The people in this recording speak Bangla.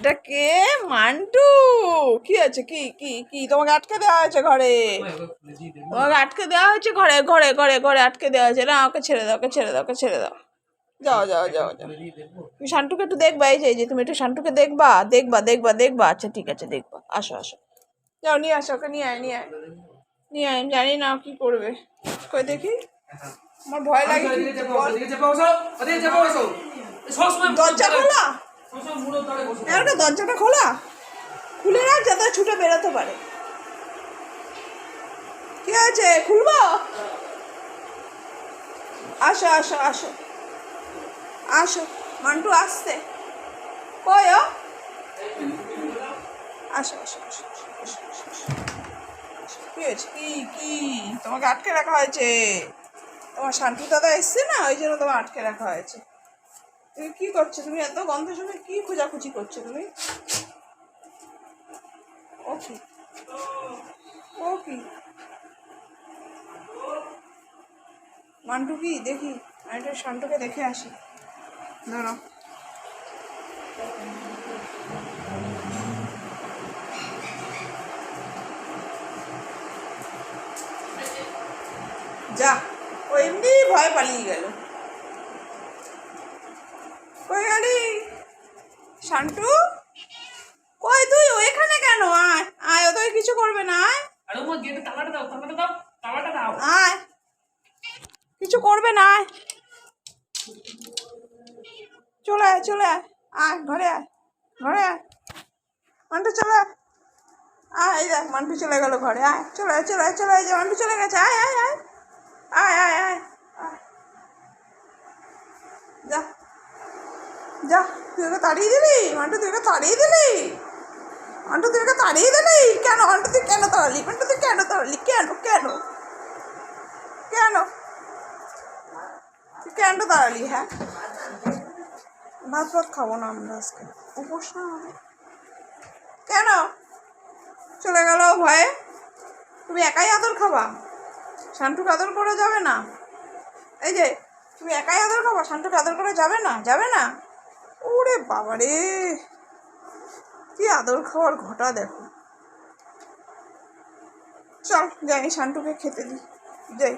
এটা কে? মান্টু! কি আছে কি কি কি? তোমাকে আটকে দেওয়া হয়েছে ঘরে? তোমাকে আটকে দেওয়া হয়েছে ঘরে ঘরে ঘরে ঘরে আটকে দেওয়া হয়েছে। না ওকে ছেড়ে দাও ওকে ছেড়ে দাও ওকে ছেড়ে দাও। যাও যাও যাও যাও। তুমি শান্টুকে একটু দেখবা এই যে তুমি একটু শান্টুকে দেখবা? দেখবা দেখবা দেখবা? আচ্ছা ঠিক আছে দেখবা। আসো আসো। যাও নিয়ে আসো ওকে নিয়ে আয় নিয়ে আয়। নিয়ে আয় জানি না কি করবে। কই দেখি? আমার ভয় লাগে। দরজা খোলা? এখানকার দরজাটা খোলা। খুলে রাখ যাতে ছুটে বেরোতে পারে। কি আছে খুলবো? আসো আসো আসো। আসো, মান্টু আসতে ও? আসো আসো আসো কি কি তোমাকে আটকে রাখা হয়েছে। তোমার শান্তি দাদা এসছে না? ওই জন্য তোমার আটকে রাখা হয়েছে। তুমি কি করছ? তুমি এত গন্ধ শুনে কি খোঁজাখুঁজি করছ তুমি? ও কি? ও কি? মান্টু কি দেখি, আমি একটু শান্টুকে দেখে আসি। দাঁড়াও। যা, ও এমনি ভয় পালিয়ে গেল। কই গেলি শান্টু? কই তুই ও এখানে কেন? আয় আয় ও তোকে কিছু করবে না আয়। আরে মা গেটে তালাটা দাও তালাটা দাও তালাটা দাও। আয়। কিছু করবে না আয়। চলে আয় চলে আয় আয় ঘরে আয় ঘরে আয়। মান্টু চলে আয়। দেখ মান্টু চলে গেল ঘরে আয় চলে আয় চলে আয় চলে আয় যে মান্টু চলে গেছে আয় আয় আয় আয় আয় আয় যা যা, তুই ওকে তাড়িয়ে দিলি? মান্টু তুই ওকে তাড়িয়ে দিলি? মান্টু তুই ওকে তাড়িয়ে দিলি? কেন? মান্টু তুই কেন তাড়ালি? মান্টু তুই কেন তাড়ালি? কেন? কেন? কেন? তুই কেন তাড়ালি হ্যাঁ? ভাত ভাত খাব না আমরা আজকে। উপোস না কেন? চলে গেল ভয়ে? তুমি একাই আদর খাবা? শান্টুকে আদর করে যাবে না? এই যে, তুমি একাই আদর খাবা? শান্টুকে আদর করে যাবে না? যাবে না? ওরে বাবা রে কি আদর খাওয়ার ঘটা দেখো। চল যাই শান্টুকে খেতে দিই যাই।